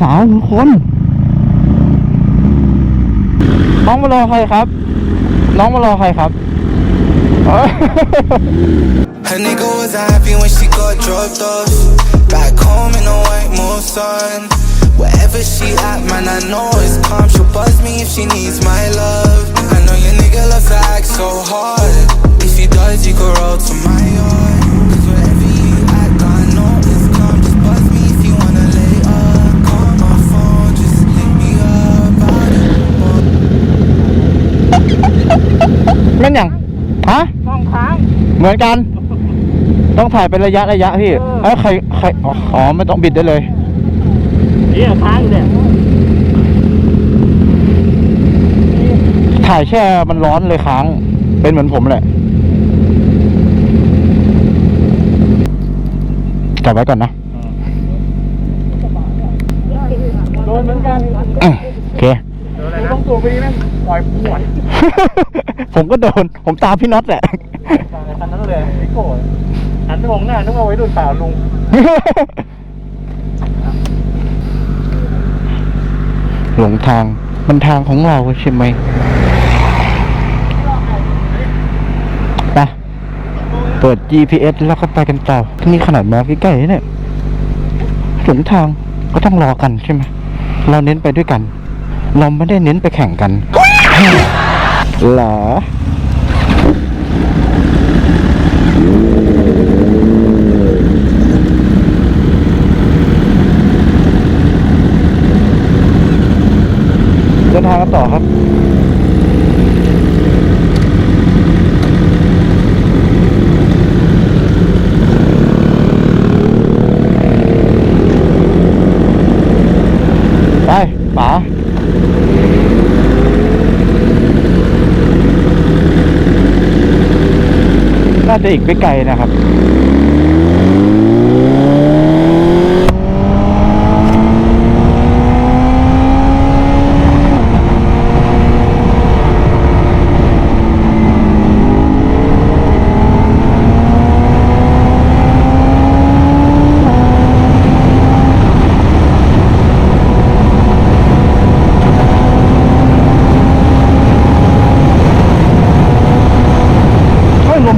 สาวทุกคน น้องมารอใครครับ น้องมารอใครครับ Her nigga was happy when she got dropped off. Back home in a white Mulsanne. Wherever she at, man, I know it's calm. She'll buzz me if she needs my love. I know your nigga loves to act so hard. เหมือนกัน ต้องถ่ายเป็นระยะระยะพี่เออเอ้ยใครใครอ๋ออ๋อไม่ต้องบิดได้เลยเนี่ยค้างอยู่เนี่ยถ่ายแช่มันร้อนเลยค้างเป็นเหมือนผมแหละจับไว้ก่อนนะโดนเหมือนกันอืมโอเคโดนอะไรนะต้องตัวไปนี่แม่งปล่อยปวดผมก็โดน ผมตามพี่น็อตแหละคันนั้น เลยไม่โกรธหันไปมองหน้านึกว่าไว้รุ่นเปล่าลุง หลงทาง มันทางของเราใช่ไหมไปเปิด GPS แล้วก็ไปกันต่อนี่ขนาดมองใกล้ๆเนี่ยหลงทางก็ต้องรอกันใช่ไหมเราเน้นไปด้วยกัน เราไม่ได้เน้นไปแข่งกันเหรอ เดินทางกันต่อครับ ไปป๋าน่า จะอีกไม่ไกลนะครับ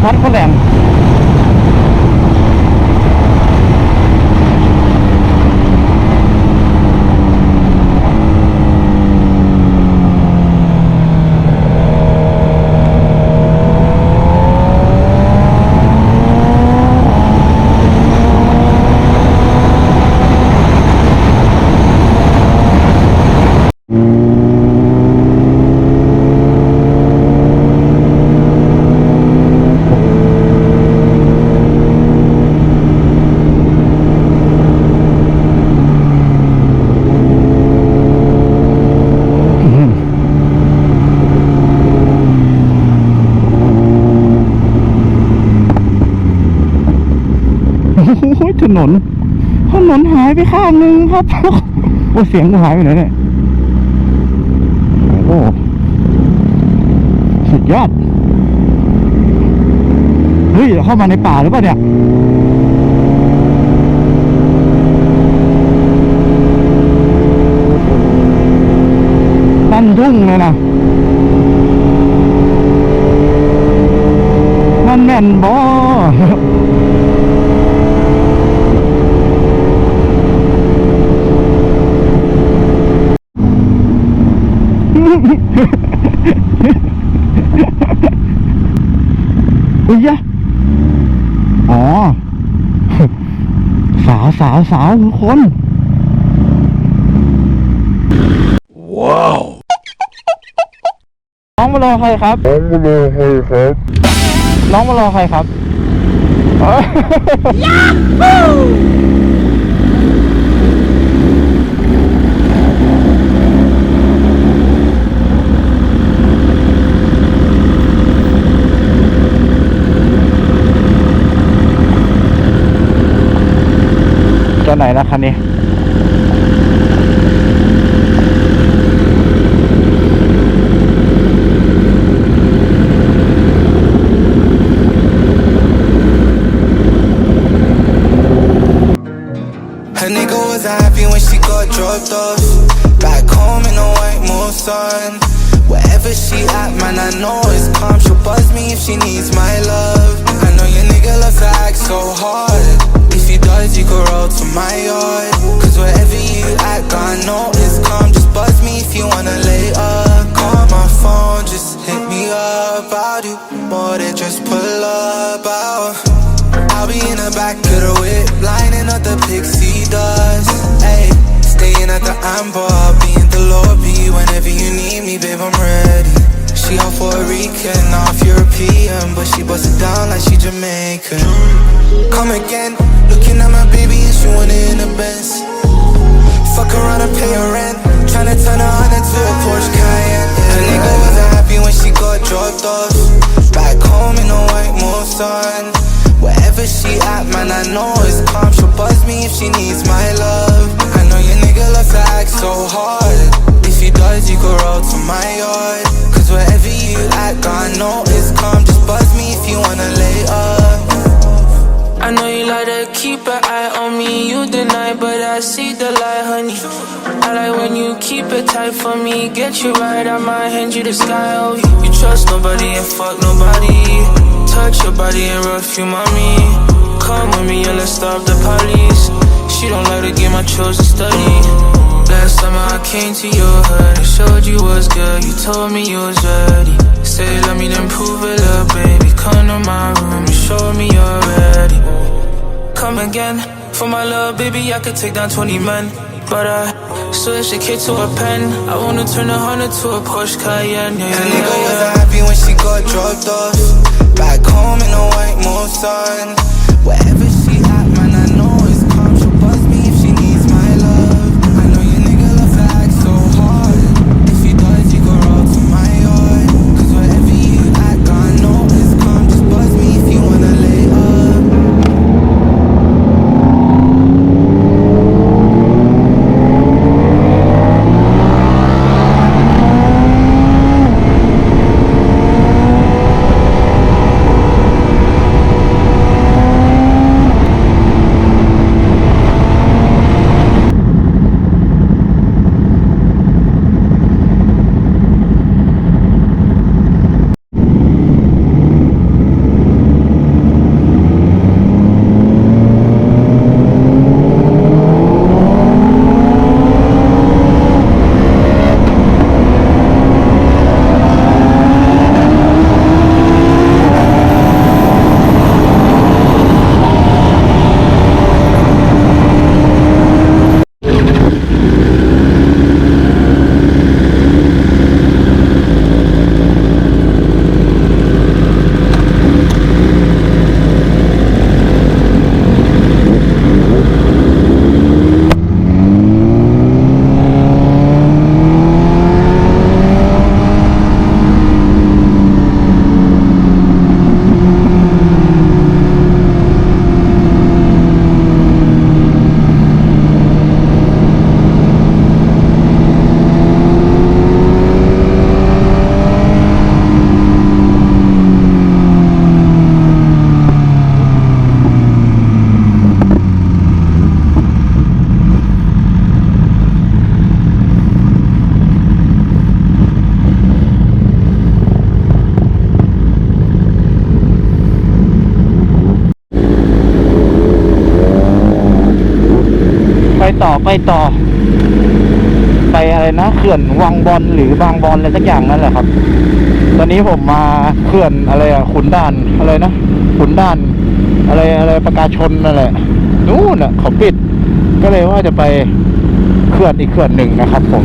มพัดเขาแรงโอ้ย ถนนถนนหายไปข้างหนึ่งครับโอ้เสียงกูหายไปไหนเนี่ยโอ้โหสุดยอดเฮ้ยเข้ามาในป่าหรือเปล่าเนี่ยนั่นทุ่งเลยนะนั่นแม่นบ่อุ้ ยยะอ๋อ สาวสาวสาวทุกคน ว้าวน้องมารอใครครับ น้องมารอใครครับ น้องมารอใครครับเอ้ย จะไหนนะคันนี้ Her nigga was happy when she got dropped son. Wherever she at, man, I know it's calm. She'll buzz me if she needs my love. I know your nigga loves to act so hard. If you can roll to my yard. Cause wherever you at, God know it's calm. Just buzz me if you wanna lay up. Call my phone, just hit me up. I'll do more than just pull up. I'll, I'll be in the back of the whip, lining up the pixie dust. Ayy, staying at the Amber, I'll be in the lobby whenever you need me, babe. I'm ready. She on Puerto Rican, off European, but she bust it down like she Jamaican. Come again, looking at my baby and she want it in the Benz. Fuck around and pay her rent. Tryna turn her on into a Porsche Cayenne. A nigga wasn't happy when she got dropped off. Back home in a white Mulsanne. Wherever she at, man, I know it's calm. She'll buzz me if she needs my tight for me, get you right, I might hand you the sky, oh. You trust nobody and fuck nobody. Touch your body and rough you, mommy. Come with me and let's stop the police. She don't like the game, I chose to study. Last summer I came to your hood and showed you what's good. You told me you was ready. Say let me then prove it, little baby. Come to my room and show me you're ready. Come again for my love, baby. I could take down 20 men, but I switch the kid to a pen. I wanna turn a hundred to a Porsche Cayenne. Yeah, yeah, nigga wasn't happy when she got dropped off. Back home in a white Mulsanne. Wherever ไปต่อไปต่อ ไปอะไรนะเขื่อนวังบอลหรือบางบอลอะไรสักอย่างนั่นแหละครับ ตอนนี้ผมมาเขื่อนอะไรอะขุนด่านอะไรนะขุนด่าน อะไรอะไรประกาชนนั่นแหละนู่นอะเขาปิด ก็เลยว่าจะไปเขื่อนอีกเขื่อนหนึ่งนะครับ ผม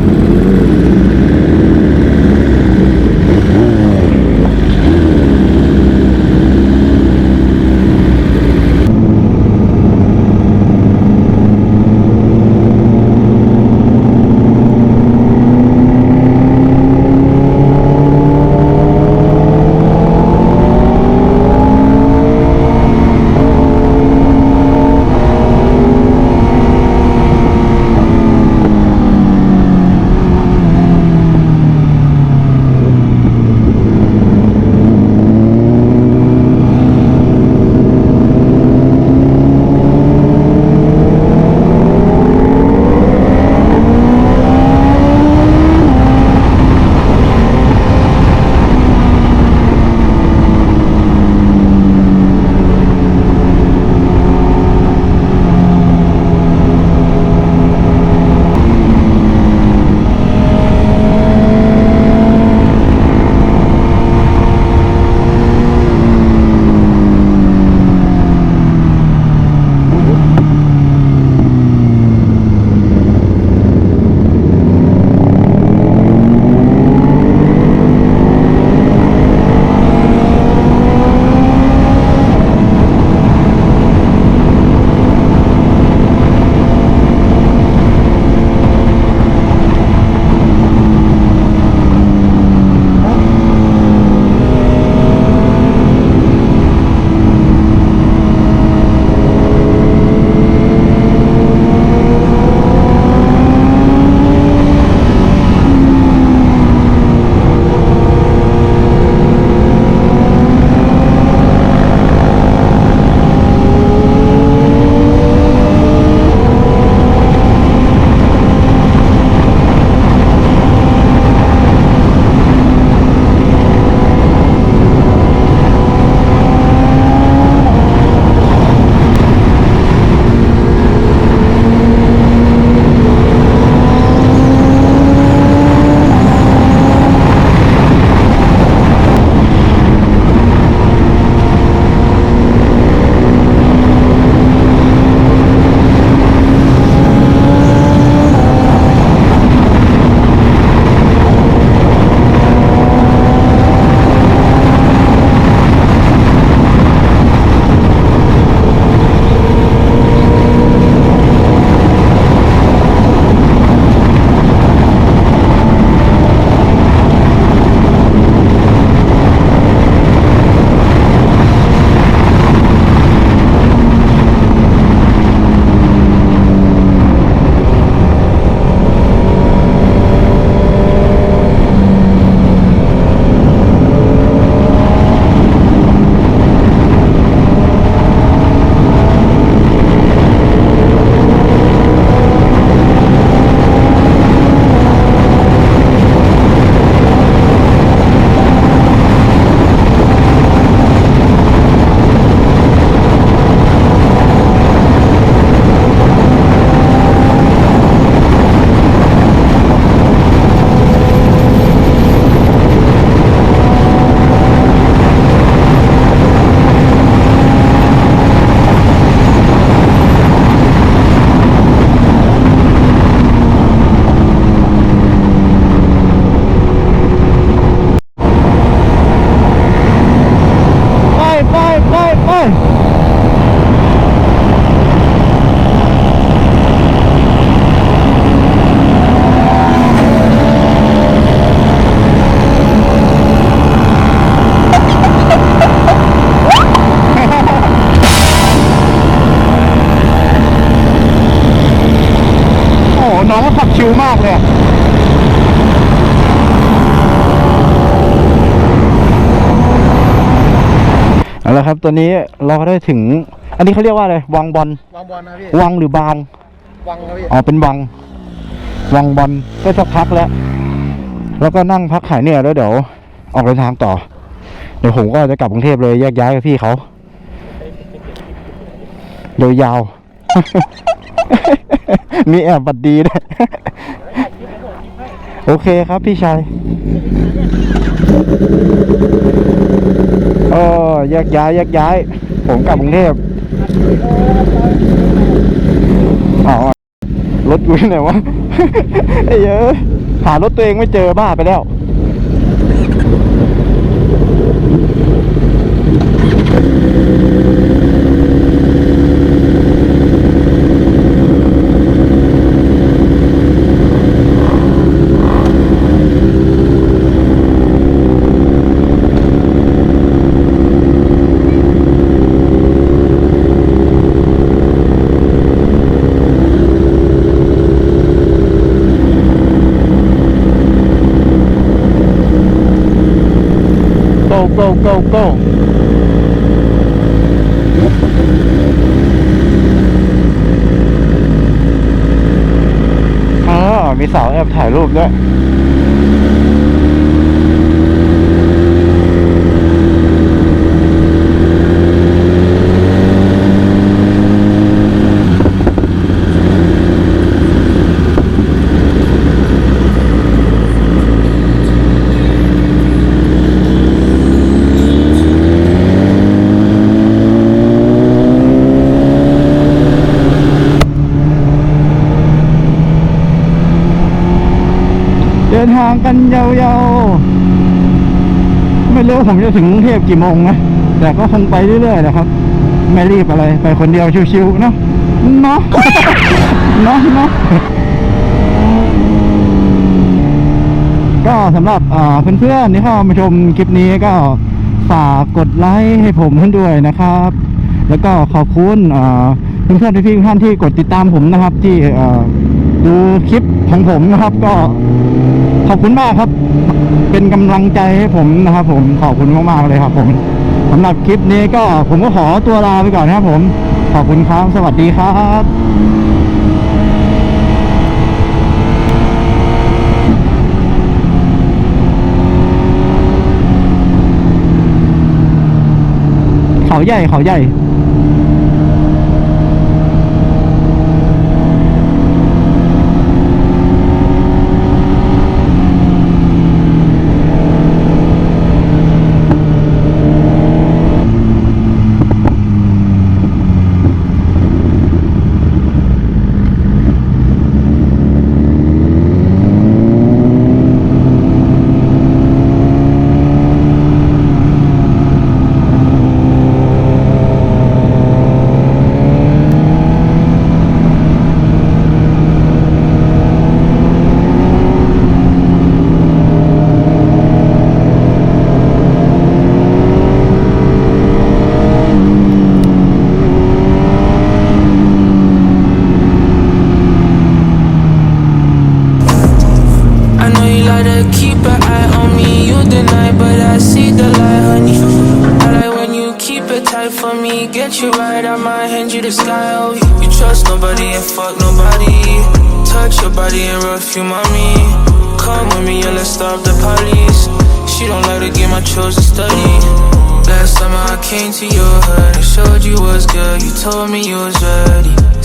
ตัวนี้เราก็ได้ถึง อันนี้เขาเรียกว่าอะไรวังบอลวางบอลนะพี่วังหรือบางวังนะพี่อ๋อ เป็นวัง วังบอลก็สักพักแล้ว แล้วก็นั่งพักหายเหนื่อยแล้วเดี๋ยว ออกเดินทางต่อ เดี๋ยวผมก็จะกลับกรุงเทพเลยแยกย้ายกับพี่เขาเดี๋ยวยาว มีแอบบัดดีด้วย โอเคครับพี่ชาย เออแยกย้ายแยกย้าย ผมกลับกรุงเทพอ๋อรถกูไหนวะไอ้เยอะหารถตัวเองไม่เจอบ้าไปแล้ว มีสาวแอบถ่ายรูปด้วย นทางกันยาวๆ ไม่รู้ผมจะถึงกรุงเทพกี่โมงนะ แต่ก็คงไปเรื่อยๆนะครับ ไม่รีบอะไร ไปคนเดียวชิวๆเนาะ เนาะ เนาะเนาะก็สำหรับเพื่อนๆที่เข้ามาชมคลิปนี้ก็ฝากกดไลค์ให้ผมขึ้นด้วยนะครับ แล้วก็ขอบคุณเพื่อนๆพี่ๆทุกท่านที่กดติดตามผมนะครับ ที่ดูคลิปของผมนะครับ ก็ ขอบคุณมากครับ เป็นกำลังใจให้ผมนะครับ ผมขอบคุณมากๆเลยครับ ผมสำหรับคลิปนี้ก็ผมก็ขอตัวลาไปก่อนนะครับผม ขอบคุณครับ สวัสดีครับเขาใหญ่เขาใหญ่ you trust nobody and fuck nobody. Touch your body and rough you, mommy. Come with me and let's stop the police. She don't like to game my chose to study. Last summer I came to your hood and showed you what's good. You told me you was ready.